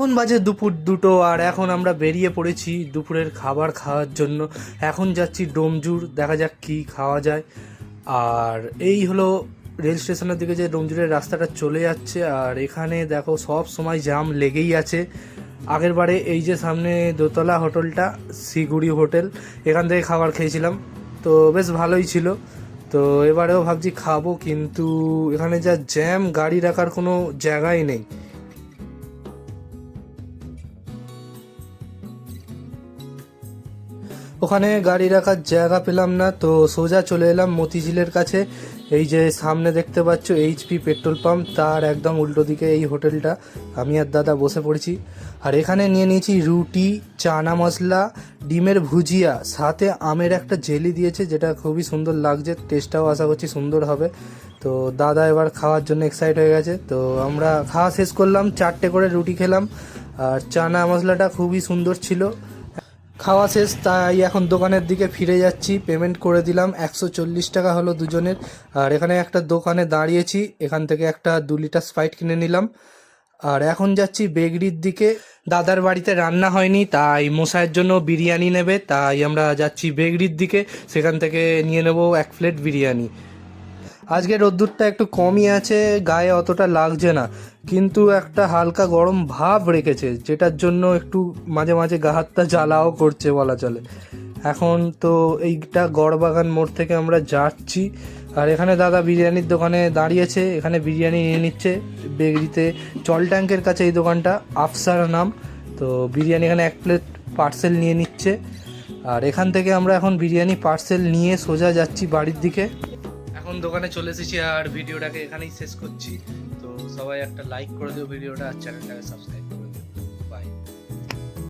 এখন বাজে দুপুর দুটো আর এখন আমরা বেরিয়ে পড়েছি দুপুরের খাবার খাওয়ার জন্য। এখন যাচ্ছি ডোমজুর, দেখা যাক কি খাওয়া যায়। আর এই হলো রেল স্টেশনের দিকে যে ডোমজুরের রাস্তাটা চলে যাচ্ছে। আর এখানে দেখো সব সময় জাম লেগেই আছে। আগের বারে এই যে সামনে দোতলা হোটেলটা, সিগুড়ি হোটেল, এখান থেকে খাবার খেয়েছিলাম। তো বেশ ভালোই ছিল। তো এবারেও ভাবছি খাব, কিন্তু এখানে যা জ্যাম, গাড়ি রাখার কোনো জায়গাই নেই। ওখানে গাড়ি রাখার জায়গা পেলাম না, তো সোজা চলে এলাম মতিঝিলের কাছে। এই যে সামনে দেখতে পাচ্ছ এইচপি পেট্রোল পাম্প, তার একদম উল্টো দিকে এই হোটেলটা। আমি আর দাদা বসে পড়েছি। আর এখানে নিয়ে নিয়েছি রুটি, চানা মশলা, ডিমের ভুজিয়া, সাথে আমের একটা জেলি দিয়েছে, যেটা খুবই সুন্দর লাগছে। টেস্টটাও আশা করছি সুন্দর হবে। তো দাদা এবার খাওয়ার জন্য এক্সাইট হয়ে গেছে। তো আমরা খাওয়া শেষ করলাম, চারটে করে রুটি খেলাম। আর চানা মশলাটা খুবই সুন্দর ছিল। খাওয়া শেষ, তাই এখন দোকানের দিকে ফিরে যাচ্ছি। পেমেন্ট করে দিলাম, একশো চল্লিশ টাকা হলো দুজনের। আর এখানে একটা দোকানে দাঁড়িয়েছি, এখান থেকে একটা দু লিটার স্পাইট কিনে নিলাম। আর এখন যাচ্ছি বেগড়ির দিকে। দাদার বাড়িতে রান্না হয়নি, তাই মশাইয়ের জন্য বিরিয়ানি নেবে, তাই আমরা যাচ্ছি বেগড়ির দিকে। সেখান থেকে নিয়ে নেব এক প্লেট বিরিয়ানি। আজকে রোদ্দুরটা একটু কমই আছে, গায়ে অতটা লাগছে না। কিন্তু একটা হালকা গরম ভাব রেখেছে, যেটার জন্য একটু মাঝে মাঝে গা হাতটা জ্বালাও করছে বলা চলে। এখন তো এইটা গড়বাগান মোড় থেকে আমরা যাচ্ছি। আর এখানে দাদা বিরিয়ানির দোকানে দাঁড়িয়েছে, এখানে বিরিয়ানি নিয়ে নিচ্ছে। বেগড়িতে জল ট্যাঙ্কের কাছে এই দোকানটা, আফসার নাম। তো বিরিয়ানি এখানে এক প্লেট পার্সেল নিয়ে নিচ্ছে। আর এখান থেকে আমরা এখন বিরিয়ানি পার্সেল নিয়ে সোজা যাচ্ছি বাড়ির দিকে। এখন দোকানে চলে এসেছি আর ভিডিওটাকে এখানেই শেষ করছি। তো সবাই একটা লাইক করে দিও ভিডিওটা আর চ্যানেলটাকে সাবস্ক্রাইব